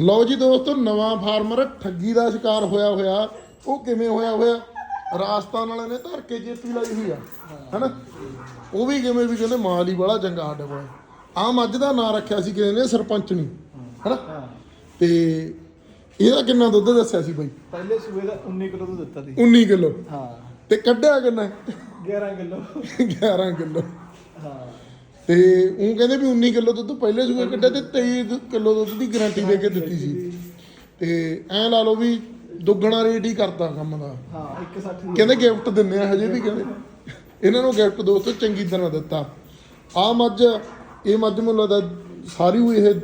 ਲਓ ਜੀ ਦੋਸਤੋ ਨਵਾਂ ਫਾਰਮਰ ਠੱਗੀ ਦਾ ਸ਼ਿਕਾਰ ਹੋਇਆ ਹੋਇਆ। ਉਹ ਕਿਵੇਂ ਹੋਇਆ ਹੋਇਆ? ਰਾਜਸਥਾਨ ਵਾਲਿਆਂ ਨੇ ਧਰ ਕੇ ਜੇਪੀ ਲਾਈ ਹੋਈ ਆ ਹੈਨਾ? ਉਹ ਵੀ ਕਿਵੇਂ ਵੀ ਕਹਿੰਦੇ ਮਾਲ ਹੀ ਬੜਾ ਚੰਗਾ ਸਾਡੇ ਕੋਲ। ਆ ਮੱਝ ਦਾ ਨਾਂ ਰੱਖਿਆ ਸੀ ਕਿਸੇ ਨੇ ਸਰਪੰਚਣੀ ਹੈਨਾ? ਤੇ ਇਹਦਾ ਕਿੰਨਾ ਦੁੱਧ ਦੱਸਿਆ ਸੀ ਬਾਈ? ਪਹਿਲੇ ਸੂਏ ਦਾ 19 ਕਿਲੋ ਦੁੱਧ ਦਿੱਤਾ ਸੀ। 19 ਕਿਲੋ? ਹਾਂ। ਤੇ ਕੱਢਿਆ ਕਿੰਨਾ? 11 ਕਿਲੋ। 11 ਕਿਲੋ। ਹਾਂ। ਤੇ ਉਹ ਕਹਿੰਦੇ ਵੀ 19 ਕਿਲੋ ਦੁੱਧ ਪਹਿਲੇ ਸੂਏ ਕੱਢਿਆ ਤੇ 23 ਕਿਲੋ ਦੁੱਧ ਦੀ ਗਾਰੰਟੀ ਦੇ ਕੇ ਦਿੱਤੀ ਸੀ। ਤੇ ਐ ਲਾ ਲਓ ਵੀ ਦੁੱਗਣਾ ਰੇਟ ਹੀ ਕਰਦਾ ਕੰਮ ਦਾ। ਹਾਂ 160 ਦੀ ਕਹਿੰਦੇ ਗਿਫਟ ਦਿੰਨੇ ਆ ਹਜੇ ਵੀ ਕਹਿੰਦੇ। ਇਹਨਾਂ ਨੂੰ ਗਿਫਟ ਦੋਸਤੋ ਚੰਗੀ ਤਰ੍ਹਾਂ ਦਿੱਤਾ। ਆ ਮੱਝ ਇਹ ਮੱਝ ਮੈਨੂੰ ਲੱਗਦਾ ਸਾਰੀ ਹੋਈ ਇਹ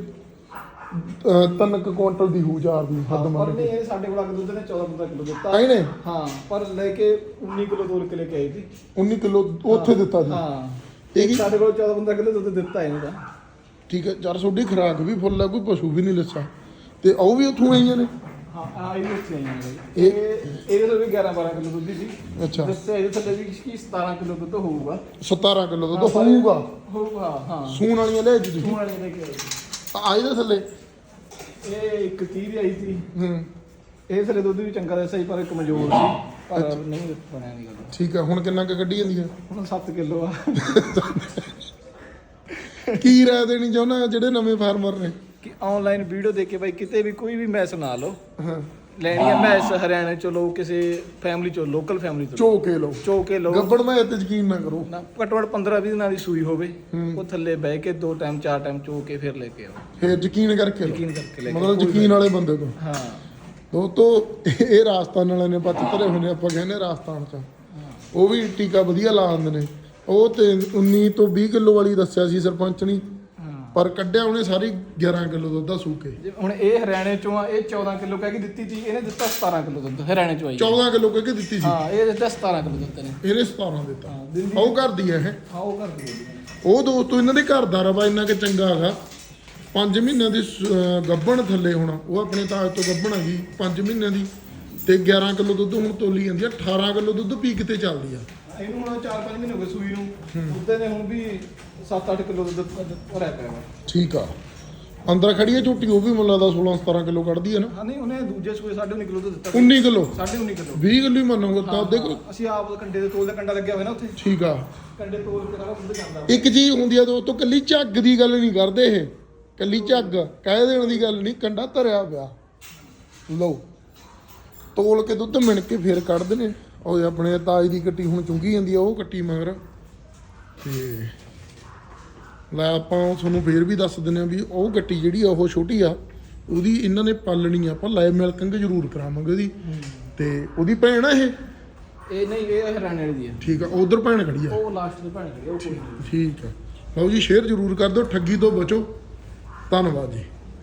ਤਿੰਨ ਕੁ ਕੁਇੰਟਲ ਦੀ ਹੂ ਚਾਰ ਦੀ ਹੱਦ ਪਰ ਨਹੀਂ ਕੇ। ਇਹ ਸਾਡੇ ਕੋਲ ਅਗ ਦੁੱਧ ਨੇ 14 15 ਕਿਲੋ ਦਿੱਤਾ। ਆਈ ਨੇ? ਹਾਂ ਪਰ ਲੈ ਕੇ 19 ਕਿਲੋ ਤੋਲ ਕੇ ਲੈ ਕੇ ਆਈ ਸੀ। 19 ਕਿਲੋ ਉੱਥੇ ਦਿੱਤਾ ਸੀ। ਹਾਂ। ਇਹ ਕੀ ਸਾਡੇ ਕੋਲ 14 15 ਕਿਲੋ ਦੁੱਧ ਦਿੱਤਾ ਇਹਨਾਂ ਦਾ ਠੀਕ ਹੈ ਚਾਰ ਤੁਹਾਡੀ ਖੁਰਾਕ ਵੀ ਫੁੱਲ ਆ ਕੋਈ ਪਸ਼ੂ ਵੀ ਨਹੀਂ ਲੱਸਾ ਤੇ ਉਹ ਵੀ ਉੱਥੋਂ ਆਈਆਂ ਨੇ? ਹਾਂ ਆ ਇਹ ਵਿੱਚ ਆਈਆਂ ਨੇ। ਬਾਈ। ਇਹ- ਇਹ ਇਹਦੇ ਤੋਂ ਵੀ 11 12 ਕਿਲੋ ਦੁੱਧ ਸੀ। ਅੱਛਾ। ਦੱਸਿਆ ਇਹਦੇ ਥੱਲੇ ਵੀ ਕੀ 17 ਕਿਲੋ ਦੁੱਧ ਹੋਊਗਾ। 17 ਕਿਲੋ ਦੁੱਧ ਹੋਊਗਾ? ਹੋਊਗਾ ਹਾਂ। ਸੂਣ ਵਾਲੀਆਂ ਲੈ ਜੀ ਤੁਸੀਂ? ਸੂਣ ਵਾਲੀ ਲੈ ਕੇ ਆਈ ਸੀ। ਆ ਇਹਦੇ ਥੱਲੇ? ਇਹ ਇੱਕ 30 ਦੀ ਆਈ ਸੀ। ਹੂੰ। ਇਹ ਥੱਲੇ ਦੁੱਧ ਵੀ ਚੰਗਾ ਦੱਸਿਆ ਸੀ ਪਰ ਕਮਜ਼ੋਰ ਸੀ। ਪਰ ਨਹੀਂ ਬਣਿਆ ਨਹੀਂ ਗੱਲ ਠੀਕ ਆ ਹੁਣ ਕਿੰਨਾ ਕੁ ਕੱਢੀ ਜਾਂਦੀ ਆ? ਹੁਣ 7 ਕਿਲੋ ਆ। ਕੀ ਰਾਏ ਦੇਣੀ ਚਾਹੁੰਦਾ ਜਿਹੜੇ ਨਵੇਂ ਫਾਰਮਰ ਨੇ? ਕਿ ਆਨਲਾਈਨ ਵੀਡੀਓ ਦੇਖ ਕੇ ਬਾਈ ਕਿਤੇ ਵੀ ਕੋਈ ਵੀ ਮੈਸ ਨਾ ਲਓ। ਹਾਂ। ਲੈਣੀ ਆ ਮੈਸ ਹਰਿਆਣੇ ਚੋਂ ਲਓ ਕਿਸੇ ਫੈਮਿਲੀ ਚੋਂ ਲੋਕਲ ਫੈਮਿਲੀ ਤੋਂ ਚੋ ਕੇ ਲਓ। ਚੋ ਕੇ ਲਓ। ਗੱਬੜ ਮੈਂ ਤੇ ਯਕੀਨ ਨਾ ਕਰੋ। ਨਾ ਘੱਟੋ ਘੱਟ 15 20 ਦਿਨਾਂ ਦੀ ਸੂਈ ਹੋਵੇ। ਉਹ ਥੱਲੇ ਬਹਿ ਕੇ ਦੋ ਟਾਈਮ ਚਾਰ ਟਾਈਮ ਚੋ ਕੇ ਫਿਰ ਲੈ ਕੇ ਆਓ। ਫੇਰ ਯਕੀਨ ਕਰਕੇ ਲਓ। ਯਕੀਨ ਕਰਕੇ ਲੈ ਕੇ ਮਤਲਬ ਯਕੀਨ ਵਾਲੇ ਬੰਦੇ ਤੋਂ। ਹਾਂ। ਦੋਸਤੋ ਇਹ ਰਾਜਸਥਾਨ ਵਾਲਿਆਂ ਨੇ ਪੱਤ ਧਰੇ ਨੇ ਆਪਾਂ ਕਹਿੰਦੇ ਰਾਜਸਥਾਨ ਚ। ਉਹ ਵੀ ਟੀਕਾ ਵਧੀਆ ਲਾ ਦਿੰਦੇ ਨੇ। ਉਹ ਤੇ 19 ਤੋਂ 20 ਕਿਲੋ ਵਾਲੀ ਦੱਸਿਆ ਸੀ ਸਰਪੰਚ ਨੇ। ਪਰ ਕੱਢਿਆ ਉਹਨੇ ਸਾਰੀ 11 ਕਿਲੋ ਦੁੱਧ ਦਾ ਸੂਕੇ। ਹੁਣ ਇਹ ਹਰਿਆਣੇ ਚੋਂ ਆ ਇਹ 14 ਕਿਲੋ ਕਹਿ ਕੇ ਦਿੱਤੀ ਸੀ ਇਹਨੇ ਦਿੱਤਾ 17 ਕਿਲੋ ਦੁੱਧ ਹਰਿਆਣੇ ਚੋਂ ਆਈ। 14 ਕਿਲੋ ਕਹਿ ਕੇ ਦਿੱਤੀ ਸੀ। ਹਾਂ ਇਹ ਦਿੱਤਾ 17 ਕਿਲੋ ਦੁੱਧ ਨੇ ਇਹਨੇ 17 ਦਿੱਤਾ। ਉਹ ਕਰਦੀ ਹੈ ਇਹ। ਹਾਂ ਉਹ ਕਰਦੀ ਹੈ ਉਹ ਦੋਸਤੋ ਇਹਨਾਂ ਦੇ ਘਰ ਦਾ ਰਵਾ ਇੰਨਾ ਕਿ ਚੰਗਾ ਹੈਗਾ। 5 ਮਹੀਨਿਆਂ ਦੀ ਅਹ ਗੱਭਣ ਥੱਲੇ ਹੋਣਾ ਉਹ ਆਪਣੇ ਤਾਜ ਤੋਂ ਗੱਭਣ ਹੈਗੀ 5 ਮਹੀਨਿਆਂ ਦੀ। ਤੇ 11 ਕਿਲੋ ਦੁੱਧ ਹੁਣ ਤੋਲੀ ਜਾਂਦੀ ਆ 18 ਕਿਲੋ ਦੁੱਧ ਪੀਕ ਤੇ ਚੱਲਦੀ ਆ। ਇਹਨੂੰ ਹੁਣ 4-5 ਮਹੀਨੇ ਹੋ ਗਏ ਸੂਈ ਨੂੰ। ਉਹਦੇ ਨੇ ਹੁਣ ਵੀ 7-8 ਕਿਲੋ ਦੁੱਧ ਭਰਿਆ ਪਿਆ ਵਾ। ਠੀਕ ਆ। ਅੰਦਰ ਖੜੀ ਹੈ ਝੋਟੀ ਉਹ ਵੀ ਮੁੱਲਾ ਦਾ 16 17 ਕਿਲੋ ਕੱਢਦੀ ਹੈ ਨਾ। ਹਾਂ ਨਹੀਂ ਉਹਨੇ ਦੂਜੇ ਸੂਏ 19 ਕਿਲੋ ਦੁੱਧ ਦਿੱਤਾ 19 ਕਿਲੋ? 19 ਕਿਲੋ। 20 ਕਿਲੋ ਹੀ ਮੰਨੋਗੇ ਤਾਂ ਦੇਖੋ। ਅਸੀਂ ਆਪ ਕੰਡੇ ਦੇ ਤੋਲ ਦਾ ਕੰਡਾ ਲੱਗਿਆ ਹੋਇਆ ਨਾ ਉੱਥੇ। ਠੀਕ ਆ। ਕੰਡੇ ਤੋਲ ਕੇ ਸਾਰਾ ਦੁੱਧ ਜਾਂਦਾ ਇੱਕ ਚੀਜ਼ ਹੁੰਦੀ ਆ ਦੋਸਤੋ ਕੱਲੀ ਝੱਗ ਦੀ ਗੱਲ ਨਹੀਂ ਕਰਦੇ ਇਹ। ਕੱਲੀ ਝੱਗ ਕਹਿ ਦੇਣ ਦੀ ਗੱਲ ਨਹੀਂ ਕੰਡਾ ਧਰਿਆ ਪਿਆ। ਲਓ ਤੋਲ ਕੇ ਦੁੱਧ ਮਿਣ ਕੇ ਫੇਰ ਕੱਢਦੇ ਨੇ। ਉਹ ਆਪਣੇ ਤਾਜ ਦੀ ਕੱਟੀ ਹੁਣ ਚੁੰਗੀ ਜਾਂਦੀ ਆ ਉਹ ਕੱਟੀ ਮਗਰ। ਤੇ ਲੈ ਆਪਾਂ ਤੁਹਾਨੂੰ ਫੇਰ ਵੀ ਦੱਸ ਦਿੰਦੇ ਆ ਵੀ ਉਹ ਗੱਟੀ ਜਿਹੜੀ ਆ ਉਹ ਛੋਟੀ ਆ ਉਹਦੀ ਇਹਨਾਂ ਨੇ ਪਾਲਣੀ ਆ ਆਪਾਂ ਲਾਈਵ ਮਿਲਕਿੰਗ ਜ਼ਰੂਰ ਕਰਾਵਾਂਗੇ ਉਹਦੀ। ਤੇ ਉਹਦੀ ਭੈਣ ਆ ਇਹ? ਇਹ ਨਹੀਂ ਇਹ ਹਰਿਆਣੇ ਵਾਲੀ ਦੀ ਹੈ ਠੀਕ ਆ ਉਧਰ ਭੈਣ ਖੜੀ ਆ। ਉਹ ਲਾਸਟ ਦੇ ਭੈਣ ਖੜੀ ਆ, ਉਹ ਕੋਈ ਨਹੀਂ। ਠੀਕ ਆ। ਲਓ ਜੀ ਸ਼ੇਅਰ ਜ਼ਰੂਰ ਕਰ ਦਿਓ ਠੱਗੀ ਤੋਂ ਬਚੋ। ਧੰਨਵਾਦ ਜੀ।